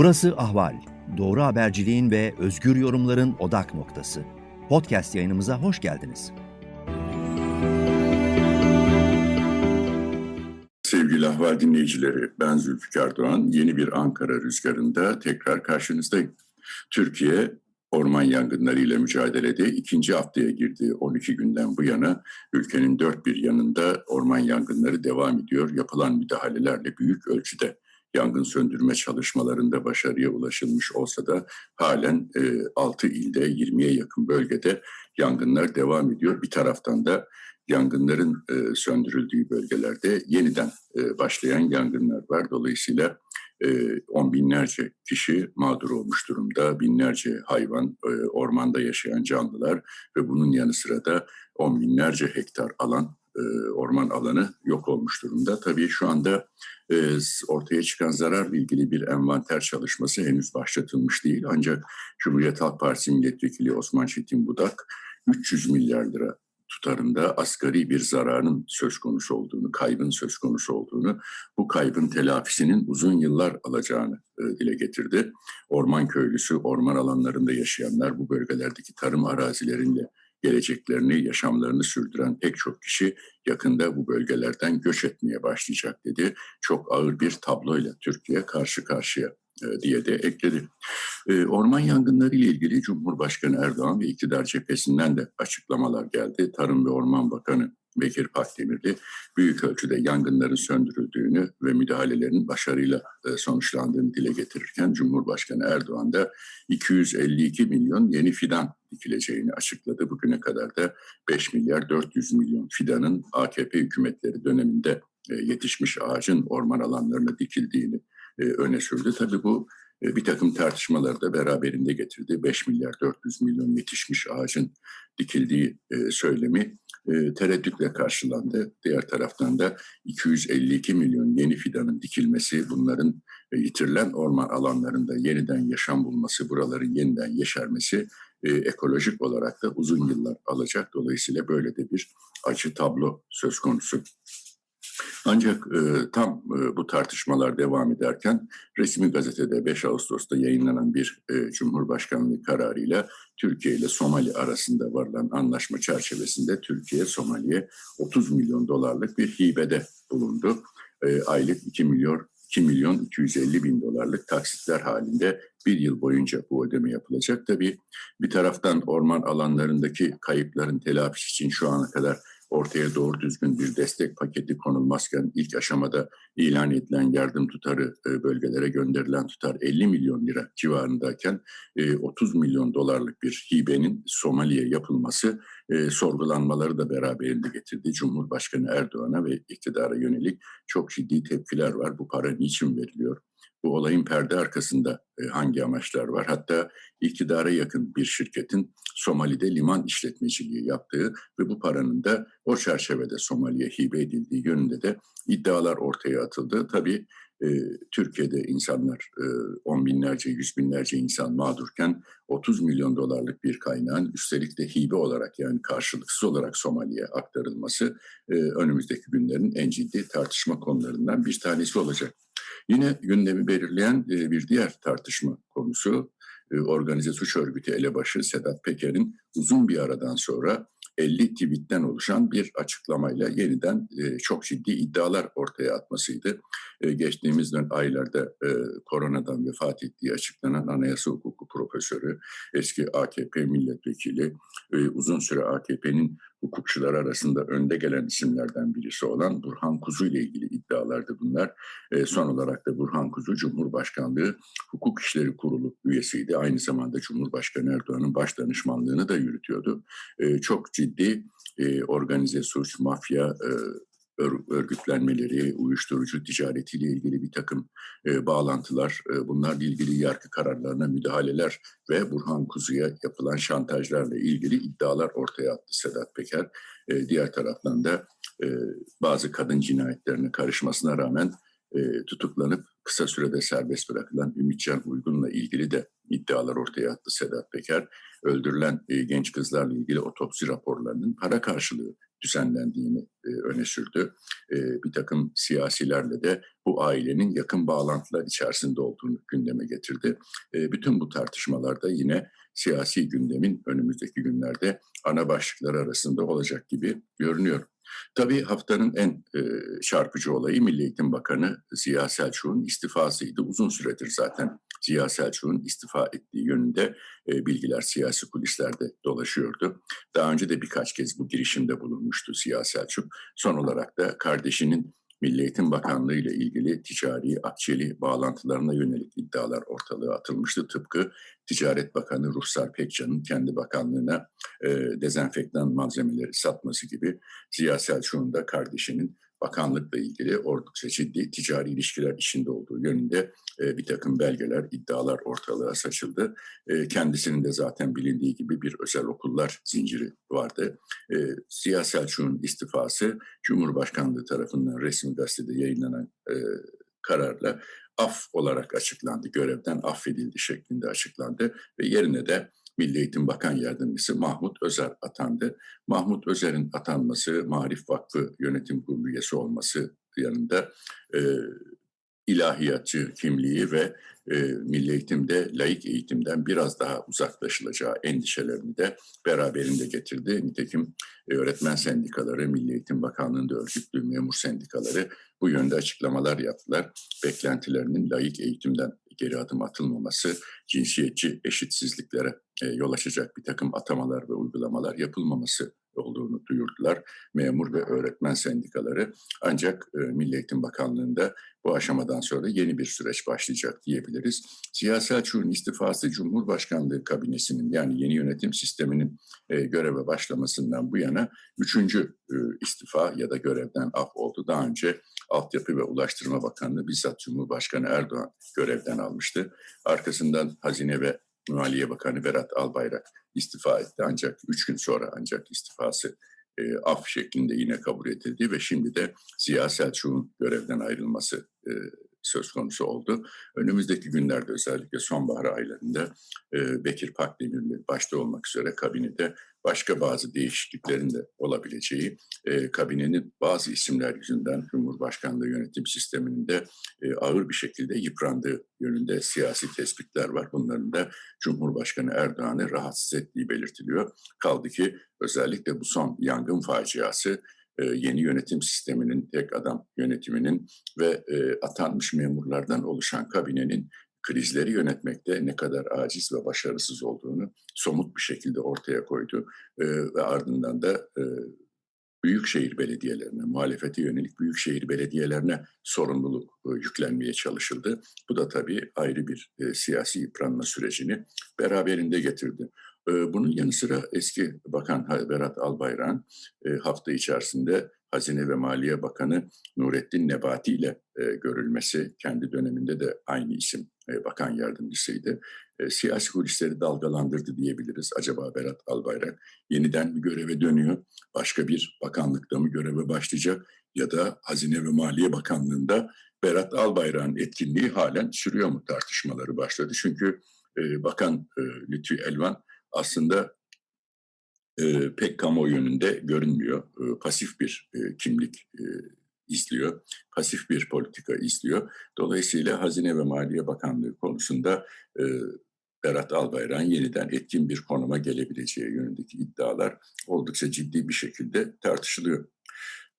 Burası Ahval. Doğru haberciliğin ve özgür yorumların odak noktası. Podcast yayınımıza hoş geldiniz. Sevgili Ahval dinleyicileri, ben Zülfikar Doğan. Yeni bir Ankara rüzgarında tekrar karşınızdayım. Türkiye orman yangınlarıyla mücadelede ikinci haftaya girdi 12 günden bu yana. Ülkenin dört bir yanında orman yangınları devam ediyor. Yapılan müdahalelerle büyük ölçüde yangın söndürme çalışmalarında başarıya ulaşılmış olsa da halen e, 6 ilde 20'ye yakın bölgede yangınlar devam ediyor. Bir taraftan da yangınların e, söndürüldüğü bölgelerde yeniden e, başlayan yangınlar var. Dolayısıyla e, on binlerce kişi mağdur olmuş durumda. Binlerce hayvan, e, ormanda yaşayan canlılar ve bunun yanı sıra da on binlerce hektar alan, e, orman alanı yok olmuş durumda. Tabii şu anda e, ortaya çıkan zararla ilgili bir envanter çalışması henüz başlatılmış değil. Ancak Cumhuriyet Halk Partisi Milletvekili Osman Çetin Budak 300 milyar lira tutarında asgari bir zararın söz konusu olduğunu, kaybın söz konusu olduğunu, bu kaybın telafisinin uzun yıllar alacağını e, dile getirdi. Orman köylüsü, orman alanlarında yaşayanlar, bu bölgelerdeki tarım arazilerinde geleceklerini, yaşamlarını sürdüren pek çok kişi yakında bu bölgelerden göç etmeye başlayacak dedi. Çok ağır bir tabloyla Türkiye karşı karşıya e, diye de ekledi. E, orman yangınları ile ilgili Cumhurbaşkanı Erdoğan ve iktidar cephesinden de açıklamalar geldi. Tarım ve Orman Bakanı Bekir Pakdemirli büyük ölçüde yangınların söndürüldüğünü ve müdahalelerin başarıyla e, sonuçlandığını dile getirirken Cumhurbaşkanı Erdoğan da 252 milyon yeni fidan dikileceğini açıkladı. Bugüne kadar da 5 milyar 400 milyon fidanın AKP hükümetleri döneminde yetişmiş ağacın orman alanlarına dikildiğini e, öne sürdü. Tabii bu e, bir takım tartışmaları da beraberinde getirdi. 5 milyar 400 milyon yetişmiş ağacın dikildiği e, söylemi tereddütle karşılandı. Diğer taraftan da 252 milyon yeni fidanın dikilmesi, bunların yitirilen orman alanlarında yeniden yaşam bulması, buraların yeniden yeşermesi ekolojik olarak da uzun yıllar alacak. Dolayısıyla böyle de bir acı tablo söz konusu. Ancak e, tam e, bu tartışmalar devam ederken resmi gazetede 5 Ağustos'ta yayınlanan bir e, Cumhurbaşkanlığı kararıyla Türkiye ile Somali arasında varılan anlaşma çerçevesinde Türkiye Somali'ye 30 milyon dolarlık bir hibede bulundu. E, aylık 2 milyon 2 milyon 250 bin dolarlık taksitler halinde bir yıl boyunca bu ödeme yapılacak. Tabii bir taraftan orman alanlarındaki kayıpların telafisi için şu ana kadar ortaya doğru düzgün bir destek paketi konulmazken ilk aşamada ilan edilen yardım tutarı e, bölgelere gönderilen tutar 50 milyon lira civarındayken 30 e, milyon dolarlık bir hibenin Somali'ye yapılması e, sorgulanmaları da beraberinde getirdi. Cumhurbaşkanı Erdoğan'a ve iktidara yönelik çok ciddi tepkiler var. Bu para niçin veriliyor? Bu olayın perde arkasında e, hangi amaçlar var? Hatta iktidara yakın bir şirketin Somali'de liman işletmeciliği yaptığı ve bu paranın da o çerçevede Somali'ye hibe edildiği yönünde de iddialar ortaya atıldı. Tabii e, Türkiye'de insanlar e, on binlerce, yüz binlerce insan mağdurken 30 milyon dolarlık bir kaynağın üstelik de hibe olarak yani karşılıksız olarak Somali'ye aktarılması e, önümüzdeki günlerin en ciddi tartışma konularından bir tanesi olacak. Yine gündemi belirleyen e, bir diğer tartışma konusu e, organize suç örgütü elebaşı Sedat Peker'in uzun bir aradan sonra 50 tweetten oluşan bir açıklamayla yeniden e, çok ciddi iddialar ortaya atmasıydı. E, geçtiğimiz aylarda koronadan vefat ettiği açıklanan anayasa hukuku profesörü, eski AKP milletvekili, uzun süre AKP'nin hukukçular arasında önde gelen isimlerden birisi olan Burhan Kuzu ile ilgili iddialardı bunlar. E, son olarak da Burhan Kuzu Cumhurbaşkanlığı Hukuk İşleri Kurulu üyesiydi. Aynı zamanda Cumhurbaşkanı Erdoğan'ın baş danışmanlığını da yürütüyordu. E, çok ciddi e, organize suç, mafya, e, örgütlenmeleri, uyuşturucu ticaretiyle ilgili bir takım e, bağlantılar, e, bunlarla ilgili yargı kararlarına müdahaleler ve Burhan Kuzu'ya yapılan şantajlarla ilgili iddialar ortaya attı Sedat Peker. E, diğer taraftan da e, bazı kadın cinayetlerine karışmasına rağmen e, tutuklanıp kısa sürede serbest bırakılan Ümitcan Uygun'la ilgili de iddialar ortaya attı Sedat Peker. Öldürülen e, genç kızlarla ilgili otopsi raporlarının para karşılığı düzenlendiğini e, öne sürdü. E, bir takım siyasilerle de bu ailenin yakın bağlantılar içerisinde olduğunu gündeme getirdi. E, bütün bu tartışmalarda yine siyasi gündemin önümüzdeki günlerde ana başlıkları arasında olacak gibi görünüyor. Tabii haftanın en e, çarpıcı olayı Milli Eğitim Bakanı Ziya Selçuk'un istifasıydı. Uzun süredir zaten Ziya Selçuk'un istifa ettiği yönünde e, bilgiler siyasi kulislerde dolaşıyordu. Daha önce de birkaç kez bu girişimde bulunmuştu Ziya Selçuk. Son olarak da kardeşinin Milli Eğitim Bakanlığı ile ilgili ticari, akçeli bağlantılarına yönelik iddialar ortalığa atılmıştı. Tıpkı Ticaret Bakanı Ruhsar Pekcan'ın kendi bakanlığına e, dezenfektan malzemeleri satması gibi Ziya Selçuk'un da kardeşinin bakanlıkla ilgili oldukça ciddi ticari ilişkiler içinde olduğu yönünde e, bir takım belgeler, iddialar ortalığa saçıldı. E, kendisinin de zaten bilindiği gibi bir özel okullar zinciri vardı. E, Ziya Selçuk'un istifası Cumhurbaşkanlığı tarafından resmi gazetede yayınlanan e, kararla af olarak açıklandı. Görevden affedildi şeklinde açıklandı ve yerine de Milli Eğitim Bakan Yardımcısı Mahmut Özer atandı. Mahmut Özer'in atanması, Marif Vakfı Yönetim Kurulu üyesi olması yanında e, ilahiyatçı kimliği ve e, milli eğitimde laik eğitimden biraz daha uzaklaşılacağı endişelerini de beraberinde getirdi. Nitekim e, öğretmen sendikaları, Milli Eğitim Bakanlığı'nda örgütlü memur sendikaları bu yönde açıklamalar yaptılar. Beklentilerinin laik eğitimden geri adım atılmaması, cinsiyetçi eşitsizliklere e, yol açacak bir takım atamalar ve uygulamalar yapılmaması olduğunu duyurdular. Memur ve öğretmen sendikaları ancak e, Milli Eğitim Bakanlığı'nda bu aşamadan sonra yeni bir süreç başlayacak diyebiliriz. Ziya Selçuk'un istifası Cumhurbaşkanlığı kabinesinin yani yeni yönetim sisteminin e, göreve başlamasından bu yana üçüncü e, istifa ya da görevden af oldu. Daha önce Altyapı ve Ulaştırma Bakanlığı bizzat Cumhurbaşkanı Erdoğan görevden almıştı. Arkasından Hazine ve Maliye Bakanı Berat Albayrak istifa etti. Ancak üç gün sonra ancak istifası e, af şeklinde yine kabul edildi ve şimdi de Ziya Selçuk'un görevden ayrılması e, söz konusu oldu. Önümüzdeki günlerde özellikle sonbahar aylarında e, Bekir Pakdemirli başta olmak üzere kabinede başka bazı değişikliklerin de olabileceği, e, kabinenin bazı isimler yüzünden Cumhurbaşkanlığı yönetim sisteminin de e, ağır bir şekilde yıprandığı yönünde siyasi tespitler var. Bunların da Cumhurbaşkanı Erdoğan'ı rahatsız ettiği belirtiliyor. Kaldı ki özellikle bu son yangın faciası e, yeni yönetim sisteminin, tek adam yönetiminin ve e, atanmış memurlardan oluşan kabinenin krizleri yönetmekte ne kadar aciz ve başarısız olduğunu somut bir şekilde ortaya koydu. E, ve ardından da büyükşehir belediyelerine, muhalefete yönelik büyükşehir belediyelerine sorumluluk yüklenmeye çalışıldı. Bu da tabii ayrı bir siyasi yıpranma sürecini beraberinde getirdi. Bunun yanı sıra eski Bakan Berat Albayrak'ın hafta içerisinde Hazine ve Maliye Bakanı Nurettin Nebati ile görülmesi, kendi döneminde de aynı isim bakan yardımcısıydı. Siyasi kulisleri dalgalandırdı diyebiliriz. Acaba Berat Albayrak yeniden bir göreve dönüyor, başka bir bakanlıkta mı göreve başlayacak ya da Hazine ve Maliye Bakanlığı'nda Berat Albayrak'ın etkinliği halen sürüyor mu tartışmaları başladı. Çünkü Bakan Lütfü Elvan aslında e, pek kamuoyu yönünde görünmüyor. E, pasif bir e, kimlik e, izliyor, pasif bir politika izliyor. Dolayısıyla Hazine ve Maliye Bakanlığı konusunda e, Berat Albayrak'ın yeniden etkin bir konuma gelebileceği yönündeki iddialar oldukça ciddi bir şekilde tartışılıyor.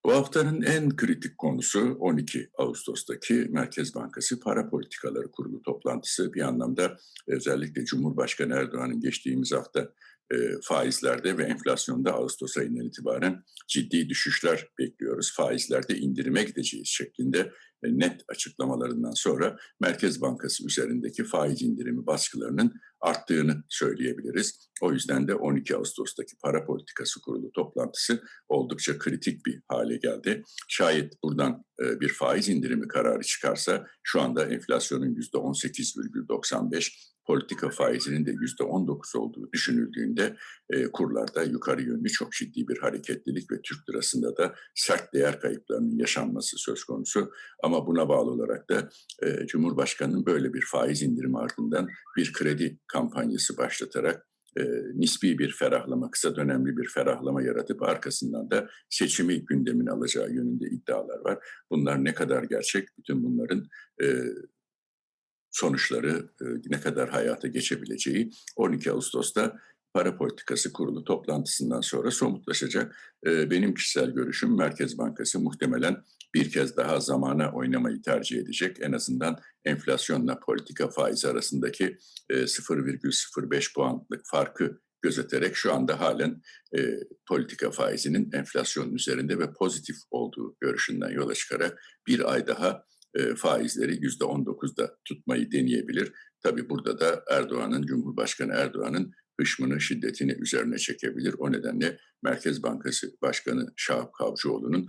Bu haftanın en kritik konusu 12 Ağustos'taki Merkez Bankası Para Politikaları Kurulu toplantısı. Bir anlamda özellikle Cumhurbaşkanı Erdoğan'ın geçtiğimiz hafta e, faizlerde ve enflasyonda Ağustos ayından itibaren ciddi düşüşler bekliyoruz. Faizlerde indirime gideceğiz şeklinde e, net açıklamalarından sonra Merkez Bankası üzerindeki faiz indirimi baskılarının arttığını söyleyebiliriz. O yüzden de 12 Ağustos'taki para politikası kurulu toplantısı oldukça kritik bir hale geldi. Şayet buradan e, bir faiz indirimi kararı çıkarsa şu anda enflasyonun %18,95 politika faizinin de yüzde 19 olduğu düşünüldüğünde e, kurlarda yukarı yönlü çok ciddi bir hareketlilik ve Türk lirasında da sert değer kayıplarının yaşanması söz konusu. Ama buna bağlı olarak da e, Cumhurbaşkanı'nın böyle bir faiz indirimi ardından bir kredi kampanyası başlatarak e, nispi bir ferahlama, kısa dönemli bir ferahlama yaratıp arkasından da seçimi gündemine alacağı yönünde iddialar var. Bunlar ne kadar gerçek? Bütün bunların e, sonuçları e, ne kadar hayata geçebileceği 12 Ağustos'ta Para Politikası Kurulu toplantısından sonra somutlaşacak. E, benim kişisel görüşüm Merkez Bankası muhtemelen bir kez daha zamana oynamayı tercih edecek. En azından enflasyonla politika faizi arasındaki e, 0,05 puanlık farkı gözeterek şu anda halen e, politika faizinin enflasyonun üzerinde ve pozitif olduğu görüşünden yola çıkarak bir ay daha e, faizleri yüzde 19'da tutmayı deneyebilir. Tabii burada da Erdoğan'ın, Cumhurbaşkanı Erdoğan'ın hışmını, şiddetini üzerine çekebilir. O nedenle Merkez Bankası Başkanı Şahap Kavcıoğlu'nun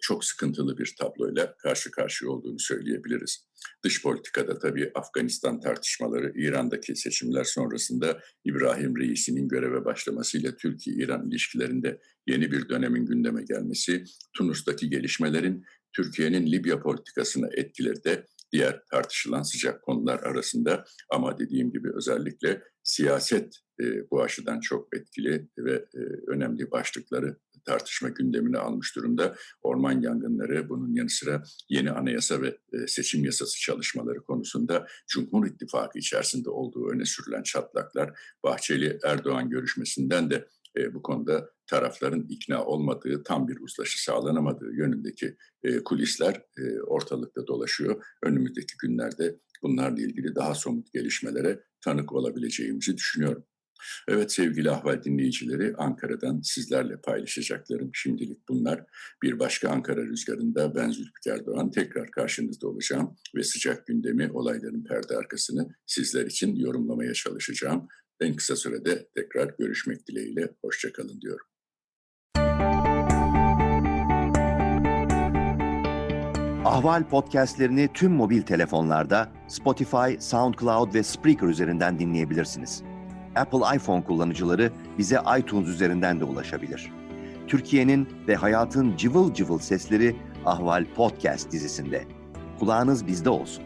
çok sıkıntılı bir tabloyla karşı karşıya olduğunu söyleyebiliriz. Dış politikada tabii Afganistan tartışmaları, İran'daki seçimler sonrasında İbrahim Reis'inin göreve başlamasıyla Türkiye-İran ilişkilerinde yeni bir dönemin gündeme gelmesi, Tunus'taki gelişmelerin Türkiye'nin Libya politikasına etkileri de diğer tartışılan sıcak konular arasında ama dediğim gibi özellikle siyaset e, bu açıdan çok etkili ve e, önemli başlıkları tartışma gündemine almış durumda. Orman yangınları, bunun yanı sıra yeni anayasa ve e, seçim yasası çalışmaları konusunda Cumhur İttifakı içerisinde olduğu öne sürülen çatlaklar, Bahçeli-Erdoğan görüşmesinden de e, bu konuda tarafların ikna olmadığı, tam bir uzlaşı sağlanamadığı yönündeki e, kulisler e, ortalıkta dolaşıyor. Önümüzdeki günlerde bunlarla ilgili daha somut gelişmelere tanık olabileceğimizi düşünüyorum. Evet sevgili ahval dinleyicileri Ankara'dan sizlerle paylaşacaklarım şimdilik bunlar. Bir başka Ankara rüzgarında ben Zülfikar Doğan tekrar karşınızda olacağım ve sıcak gündemi olayların perde arkasını sizler için yorumlamaya çalışacağım. En kısa sürede tekrar görüşmek dileğiyle hoşçakalın diyorum. Ahval podcastlerini tüm mobil telefonlarda Spotify, SoundCloud ve Spreaker üzerinden dinleyebilirsiniz. Apple iPhone kullanıcıları bize iTunes üzerinden de ulaşabilir. Türkiye'nin ve hayatın cıvıl cıvıl sesleri Ahval Podcast dizisinde. Kulağınız bizde olsun.